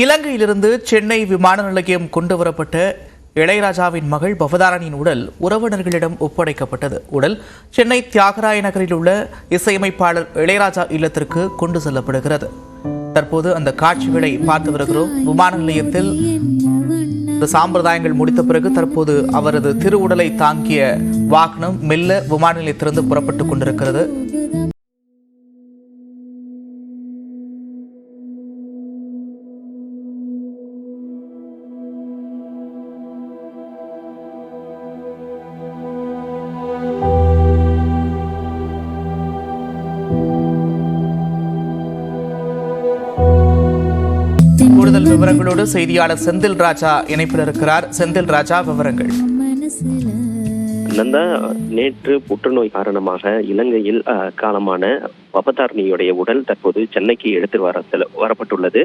இலங்கையிலிருந்து சென்னை விமான நிலையம் கொண்டு வரப்பட்ட இளையராஜாவின் மகள் பவதாரணியின் உடல் உறவினர்களிடம் ஒப்படைக்கப்பட்டது. உடல் சென்னை தியாகராய நகரில் உள்ள இசையமைப்பாளர் இளையராஜா இல்லத்திற்கு கொண்டு செல்லப்படுகிறது. தற்போது அந்த காட்சிகளை பார்த்து வருகிறோம். விமான நிலையத்தில் இந்த சாம்பிரதாயங்கள் முடித்த பிறகு தற்போது அவரது திருவுடலை தாங்கிய வாகனம் மெல்ல விமான நிலையத்திலிருந்து புறப்பட்டுக் கொண்டிருக்கிறது. கூடுதல் விவரங்களோடு செய்தியாளர் செந்தில் ராஜா இணைப்பில் இருக்கிறார். செந்தில் ராஜா விவரங்கள். கடந்த நேற்று புற்றுநோய் காரணமாக இலங்கையில் காலமான பபதாரணியுடைய உடல் தற்போது சென்னைக்கு எடுத்து வர வரப்பட்டுள்ளது.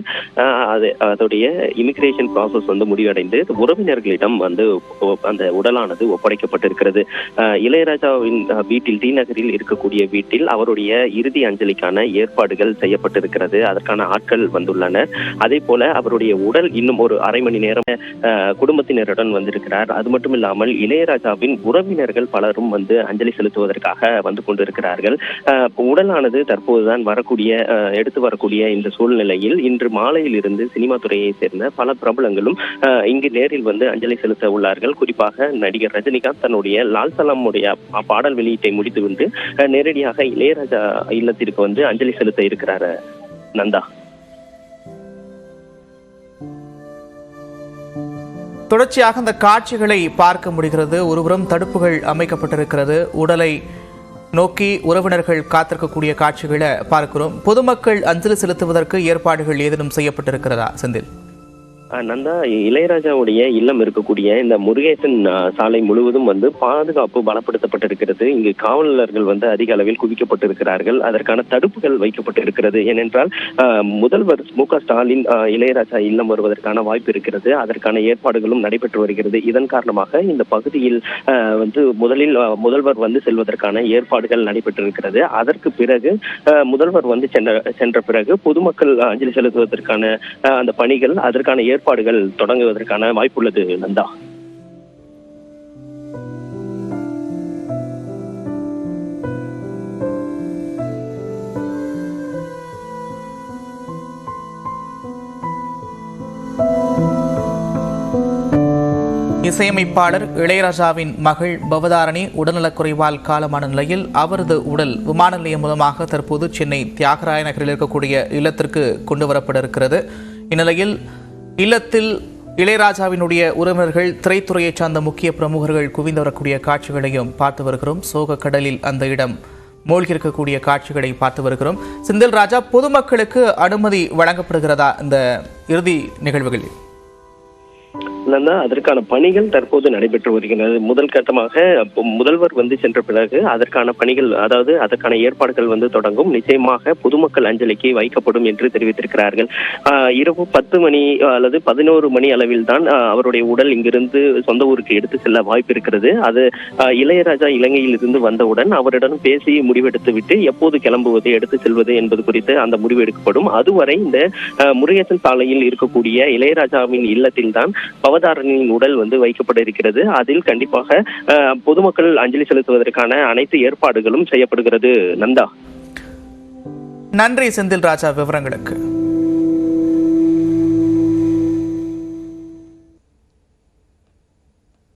அது அதோடைய இமிகிரேஷன் ப்ராசஸ் வந்து முடிவடைந்து உறவினர்களிடம் வந்து அந்த உடலானது ஒப்படைக்கப்பட்டிருக்கிறது. இளையராஜாவின் வீட்டில் டி நகரில் இருக்கக்கூடிய வீட்டில் அவருடைய இறுதி அஞ்சலிக்கான ஏற்பாடுகள் செய்யப்பட்டிருக்கிறது. அதற்கான ஆட்கள் வந்துள்ளனர். அதே போல அவருடைய உடல் இன்னும் ஒரு அரை மணி நேரம் குடும்பத்தினருடன் வந்திருக்கிறார். அது மட்டும் இல்லாமல் இளையராஜாவின் உறவினர் உறவினர்கள் பலரும் வந்து அஞ்சலி செலுத்துவதற்காக வந்து கொண்டிருக்கிறார்கள். உடலானது தற்போதுதான் வரக்கூடிய அஹ், எடுத்து வரக்கூடிய இந்த சூழ்நிலையில் இன்று மாலையில் இருந்து சினிமா துறையை சேர்ந்த பல பிரபலங்களும் இங்கு நேரில் வந்து அஞ்சலி செலுத்த உள்ளார்கள். குறிப்பாக நடிகர் ரஜினிகாந்த் தன்னுடைய லால் சலாமுடைய பாடல் வெளியீட்டை முடித்துவிட்டு அஹ், நேரடியாக இளையராஜா இல்லத்திற்கு வந்து அஞ்சலி செலுத்த இருக்கிறார். நந்தா. தொடர்ச்சியாக அந்த காட்சிகளை பார்க்க முடிகிறது. ஒருபுறம் தடுப்புகள் அமைக்கப்பட்டிருக்கிறது. உடலை நோக்கி உறவினர்கள் காத்திருக்கக்கூடிய காட்சிகளை பார்க்கிறோம். பொதுமக்கள் அஞ்சலி செலுத்துவதற்கு ஏற்பாடுகள் ஏதேனும் செய்யப்பட்டிருக்கிறதா செந்தில்? நந்தா இளையராஜாவுடைய இல்லம் இருக்கக்கூடிய இந்த முருகேசன் சாலை முழுவதும் வந்து பாதுகாப்பு பலப்படுத்தப்பட்டிருக்கிறது. இங்கு காவலர்கள் வந்து அதிக அளவில் குவிக்கப்பட்டிருக்கிறார்கள். அதற்கான தடுப்புகள் வைக்கப்பட்டிருக்கிறது. ஏனென்றால் முதல்வர் மு க ஸ்டாலின் இளையராஜா இல்லம் வருவதற்கான வாய்ப்பு இருக்கிறது. அதற்கான ஏற்பாடுகளும் நடைபெற்று வருகிறது. இதன் காரணமாக இந்த பகுதியில் வந்து முதலில் முதல்வர் வந்து செல்வதற்கான ஏற்பாடுகள் நடைபெற்றிருக்கிறது. அதற்கு பிறகு முதல்வர் வந்து சென்ற சென்ற பிறகு பொதுமக்கள் அஞ்சலி செலுத்துவதற்கான அந்த பணிகள் அதற்கான செயற்பாடுகள் தொடங்குவதற்கான வாய்ப்புள்ளது நந்தா. இசையமைப்பாளர் இளையராஜாவின் மகள் பவதாரணி உடல்நலக்குறைவால் காலமான நிலையில் அவரது உடல் விமான நிலையம் மூலமாக தற்போது சென்னை தியாகராய நகரில் இருக்கக்கூடிய இல்லத்திற்கு கொண்டு வரப்பட இருக்கிறது இந்நிலையில் இல்லத்தில் இளையராஜாவினுடைய உறவினர்கள் திரைத்துறையைச் சார்ந்த முக்கிய பிரமுகர்கள் குவிந்து வரக்கூடிய காட்சிகளையும் பார்த்து வருகிறோம். சோக கடலில் அந்த இடம் மூழ்கியிருக்கக்கூடிய காட்சிகளை பார்த்து வருகிறோம். செந்தில் ராஜா பொதுமக்களுக்கு அனுமதி வழங்கப்படுகிறதா? இந்த இறுதி நிகழ்வுகளில். நந்தா அதற்கான பணிகள் தற்போது நடைபெற்று வருகிறது முதல் கட்டமாக முதல்வர் வந்து சென்ற பிறகு அதற்கான பணிகள் அதாவது அதற்கான ஏற்பாடுகள் வந்து தொடங்கும். நிச்சயமாக பொதுமக்கள் அஞ்சலிக்கு வைக்கப்படும் என்று தெரிவித்திருக்கிறார்கள். இரவு பத்து மணி அல்லது பதினோரு மணி அளவில் தான் அவருடைய உடல் இங்கிருந்து சொந்த ஊருக்கு எடுத்து செல்ல வாய்ப்பு இருக்கிறது. அது ஆஹ் இளையராஜா இலங்கையில் இருந்து வந்தவுடன் அவரிடம் பேசி முடிவெடுத்து விட்டு எப்போது கிளம்புவது எடுத்து செல்வது என்பது குறித்து அந்த முடிவு எடுக்கப்படும். அதுவரை இந்த முருகேசன் சாலையில் இருக்கக்கூடிய இளையராஜாவின் இல்லத்தில் தான் பவதாரணியின் உடல் வந்து வைக்கப்பட இருக்கிறது. அதில் கண்டிப்பாக பொதுமக்கள் அஞ்சலி செலுத்துவதற்கான அனைத்து ஏற்பாடுகளும் செய்யப்படுகிறது. நந்தா. நன்றி செந்தில் ராஜா விவரங்களுக்கு.